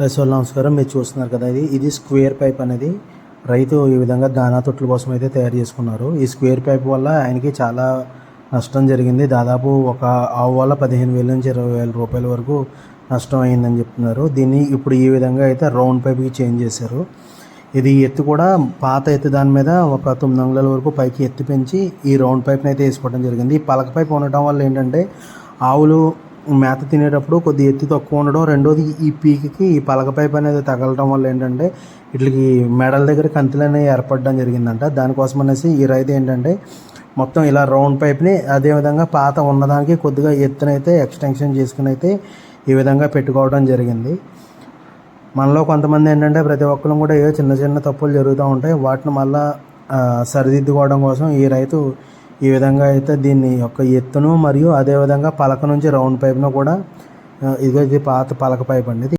రైతులు నమస్కారం. మీరు చూస్తున్నారు కదా ఇది. ఇది స్క్వేర్ పైప్ అనేది. రైతు ఈ విధంగా దానా తొట్టుల కోసం అయితే తయారు చేసుకున్నారు. ఈ స్క్వేర్ పైప్ వల్ల ఆయనకి చాలా నష్టం జరిగింది. దాదాపు ఒక ఆవు వల్ల పదిహేను వేల నుంచి ఇరవై వేల రూపాయల వరకు నష్టం అయిందని చెప్తున్నారు. దీన్ని ఇప్పుడు ఈ విధంగా అయితే రౌండ్ పైప్కి చేంజ్ చేశారు. ఇది ఎత్తు కూడా పాత ఎత్తు దాని మీద ఒక తొమ్మిది అంగుళాల వరకు పైకి ఎత్తి పెంచి ఈ రౌండ్ పైప్ని అయితే వేసుకోవడం జరిగింది. ఈ పలక పైప్ ఉండటం వల్ల ఏంటంటే ఆవులు మేత తినేటప్పుడు కొద్ది ఎత్తు తక్కువ ఉండడం. రెండోది ఈ పీకికి ఈ పలక పైప్ అనేది తగలడం వల్ల ఏంటంటే వీటికి మెడల దగ్గర కంతులు అనేవి ఏర్పడడం జరిగిందంట. దానికోసం అనేసి ఈ రైతు ఏంటంటే మొత్తం ఇలా రౌండ్ పైప్ని అదేవిధంగా పాత ఉన్నదానికి కొద్దిగా ఎత్తునైతే ఎక్స్టెన్షన్ చేసుకుని అయితే ఈ విధంగా పెట్టుకోవడం జరిగింది. మనలో కొంతమంది ఏంటంటే ప్రతి ఒక్కరు కూడా ఏదో చిన్న చిన్న తప్పులు జరుగుతూ ఉంటాయి. వాటిని మళ్ళా సరిదిద్దుకోవడం కోసం ఈ రైతు ఈ విధంగా అయితే దీన్ని యొక్క ఎత్తును మరియు అదేవిధంగా పలక నుంచి రౌండ్ పైప్ను కూడా ఇదిగో ఇది పాత పలక పైప్ అండి. ఇది